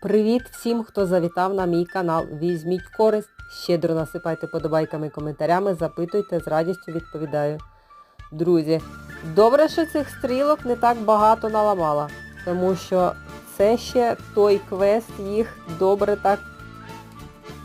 Привіт всім, хто завітав на мій канал. Візьміть користь, щедро насипайте подобайками і коментарями, запитуйте, з радістю відповідаю. Друзі, добре, що цих стрілок не так багато наламала, тому що це ще той квест їх добре так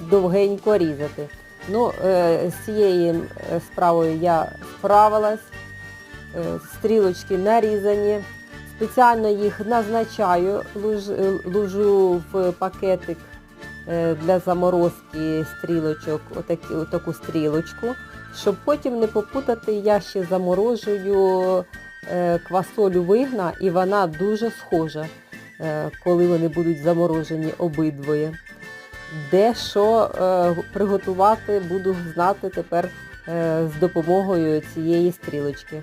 довгенько різати. Ну, е, з цією е, справою я справилась. Е, стрілочки нарізані. Спеціально їх назначаю, лужу в пакетик е, для заморозки стрілочок, отакі, отаку стрілочку, щоб потім не попутати, я ще заморожую е, квасолю вигна і вона дуже схожа, е, коли вони будуть заморожені обидвоє. Де що приготувати, буду знати тепер з допомогою цієї стрілочки.